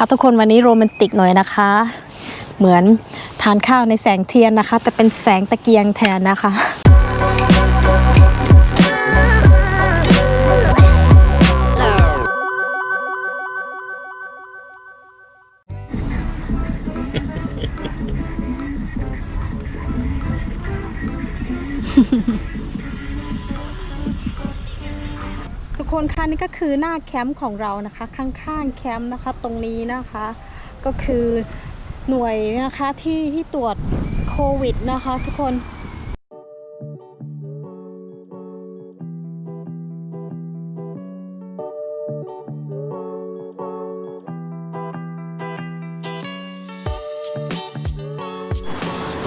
ค่ะทุกคนวันนี้โรแมนติกหน่อยนะคะ เหมือนทานข้าวในแสงเทียนนะคะ แต่เป็นแสงตะเกียงแทนนะคะ คนค่ะนี่ก็คือหน้าแคมป์ของเรานะคะ ข้างๆแคมป์นะคะ ตรงนี้นะคะ ก็คือหน่วยนะคะที่ที่ตรวจโควิดนะคะ ทุกคน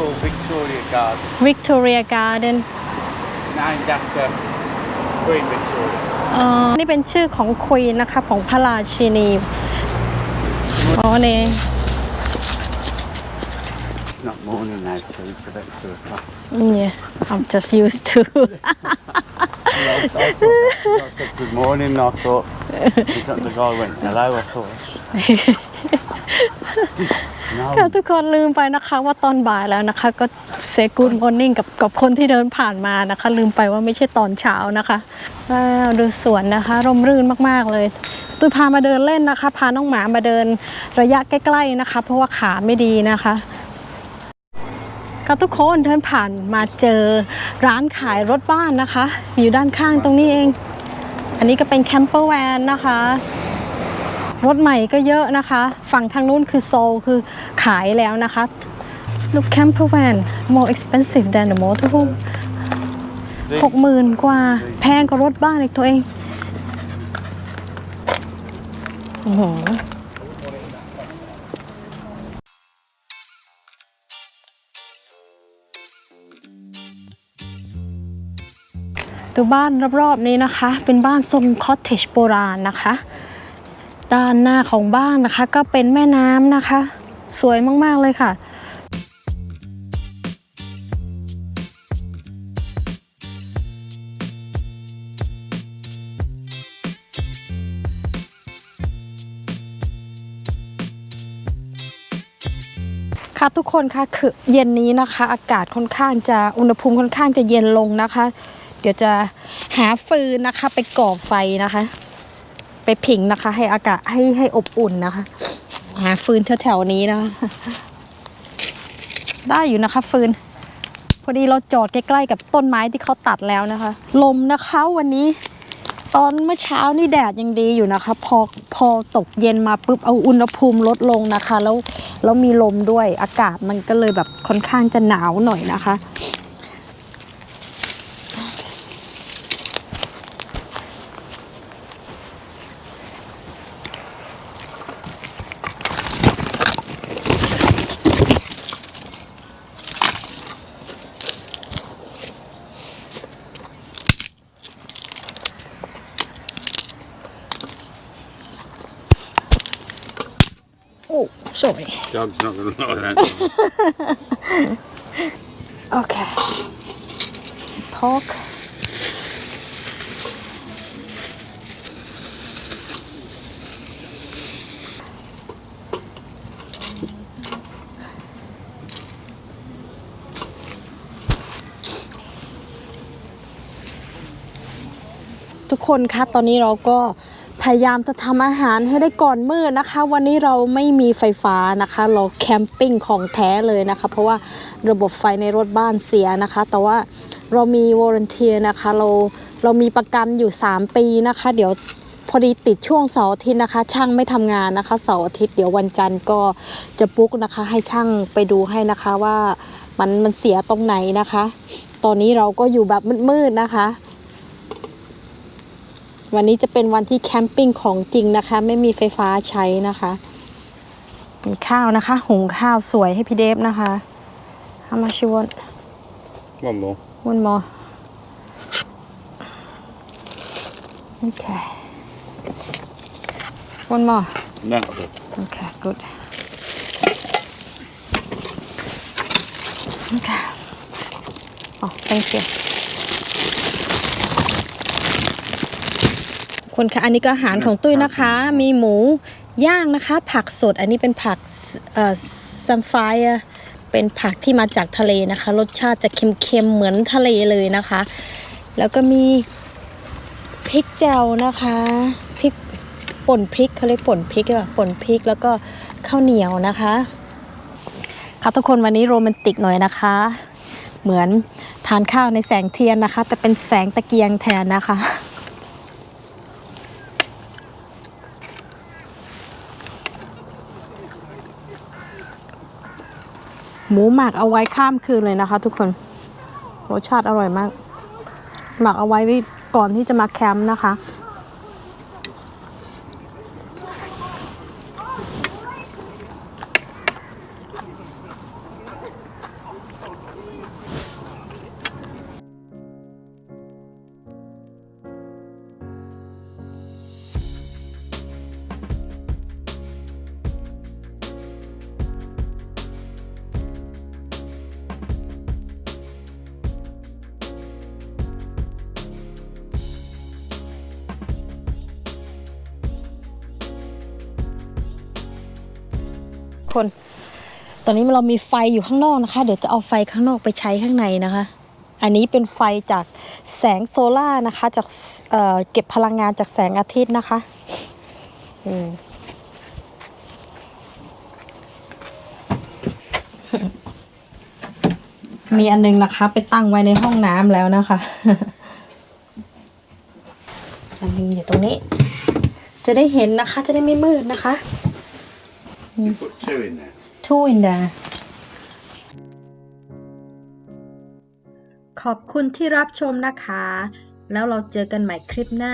called Victoria Garden, Victoria Garden named after Queen Victoria. เอ่อนี่ เป็นชื่อของควีนนะคะ ของพระราชินีอ๋อเนี่ย It's not morning now, so it's about two o'clock. yeah I'm just used to I said good morning, and I thought, the guy went, hello, I thought. ค่ะทุกคนลืมไปนะคะว่าตอนบ่ายแล้วนะคะ ก็เซกูดมอร์นิ่งกับกับคนที่เดินผ่านมานะคะ ลืมไปว่าไม่ใช่ตอนเช้านะคะว้าวดูสวนนะคะร่มรื่นมากๆเลยตุยพามาเดินเล่นนะคะ พาน้องหมามาเดินระยะใกล้ๆนะคะ เพราะว่าขาไม่ดีนะคะก็ทุกคนเดินผ่านมาเจอร้านขายรถบ้านนะคะ อยู่ด้านข้างตรงนี้เอง อันนี้ก็เป็นแคมเปอร์แวนนะคะ รถใหม่ก็เยอะนะคะ ฝั่งทางนู้นคือโซลคือขายแล้วนะคะ Look camper van more expensive than the motorhome หกหมื่นกว่า แพงกว่ารถบ้านอีกตัวเอง โอ้โหดูบ้านรอบๆนี้นะคะ เป็นบ้านทรงคอตเทจโบราณนะคะ ด้านหน้าของบ้านนะคะ ก็เป็นแม่น้ำนะคะ สวยมาก ๆ เลยค่ะค่ะทุกคนคะคือเย็นนี้นะคะ อากาศค่อนข้างจะอุณหภูมิค่อนข้างจะเย็นลงนะคะ เดี๋ยวจะหาฟืนนะคะ ไปก่อไฟนะคะ ไปผิงนะคะ ให้อากาศให้ให้อบอุ่นนะคะ หาฟืนแถวๆนี้นะคะได้อยู่นะคะฟืน พอดีเราจอดใกล้ๆกับต้นไม้ที่เขาตัดแล้วนะคะ ลมนะคะวันนี้ ตอนเมื่อเช้านี่แดดยังดีอยู่นะคะ พอพอตกเย็นมาปุ๊บเอาอุณหภูมิลดลงนะคะ แล้วแล้วมีลมด้วยอากาศมันก็เลยแบบค่อนข้างจะหนาวหน่อยนะคะ โอ้ sorry dog's not going to like that. โอเค pork ทุกคนคะตอนนี้เราก็ พยายามจะทำอาหารให้ได้ก่อนมืดนะคะ วันนี้เราไม่มีไฟฟ้านะคะ เราแคมปิ้งของแท้เลยนะคะ เพราะว่าระบบไฟในรถบ้านเสียนะคะ แต่ว่าเรามีวอร์เนเทียนะคะ เราเรามีประกันอยู่ 3 ปีนะคะ เดี๋ยวพอดีติดช่วงเสาร์อาทิตย์นะคะ ช่างไม่ทำงานนะคะเสาร์อาทิตย์เดี๋ยววันจันทร์ก็จะปุ๊กนะคะ ให้ช่างไปดูให้นะคะว่ามันมันเสียตรงไหนนะคะ ตอนนี้เราก็อยู่แบบมืดๆนะคะ วันนี้จะเป็นวันที่แคมปิ้งของจริงนะคะ ไม่มีไฟฟ้าใช้นะคะ มีข้าวนะคะ หุงข้าวสวยให้พี่เดฟนะคะ How much you want One more. one more okay one more No. okay good okay oh thank you คนคะอันนี้ก็อาหารของตุ้ยนะคะ มีหมูย่างนะคะ ผักสดอันนี้เป็นผักเอ่อซัมไฟเป็นผักที่มาจากทะเลนะคะ รสชาติจะเค็มๆเหมือนทะเลเลยนะคะ แล้วก็มีพริกแจ่วนะคะพริกป่นพริกเขาเรียกป่นพริกหรือเปล่าป่นพริกแล้วก็ข้าวเหนียวนะคะค่ะทุกคนวันนี้โรแมนติกหน่อยนะคะ เหมือนทานข้าวในแสงเทียนนะคะ แต่เป็นแสงตะเกียงแทนนะคะ หมูหมักเอาไว้ข้ามคืนเลยนะคะ ทุกคนรสชาติอร่อยมาก หมักเอาไว้ก่อนที่จะมาแคมป์นะคะ คน ตอนนี้เรามีไฟอยู่ข้างนอกนะคะ เดี๋ยวจะเอาไฟข้างนอกไปใช้ข้างในนะคะ อันนี้เป็นไฟจากแสงโซล่านะคะ จากเเก็บพลังงานจากแสงอาทิตย์นะคะมมีอันนึงนะคะ ไปตั้งไว้ในห้องน้ำแล้วนะคะ อันนึงอยู่ตรงนี้ จะได้เห็นนะคะ จะได้ไม่มืดนะคะ You put two in there. two in there ขอบคุณที่รับชมนะคะ แล้วเราเจอกันใหม่คลิปหน้า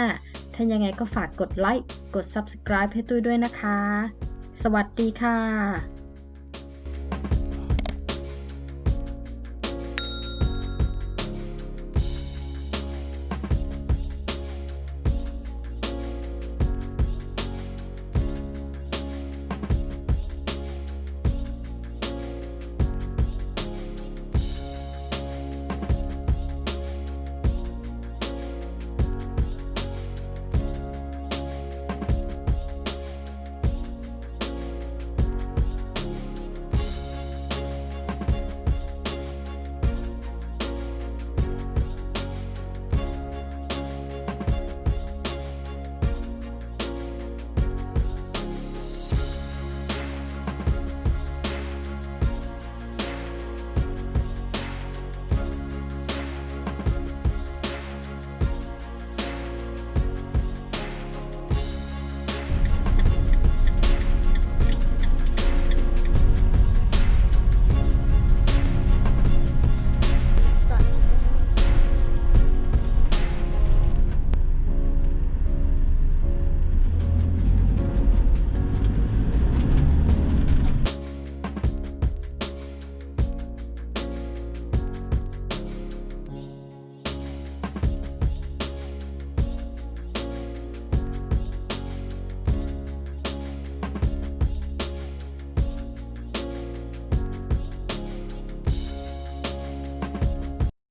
ถ้ายังไงก็ฝากกดไลค์ กด subscribe ให้ตุ้ยด้วยนะคะ สวัสดีค่ะ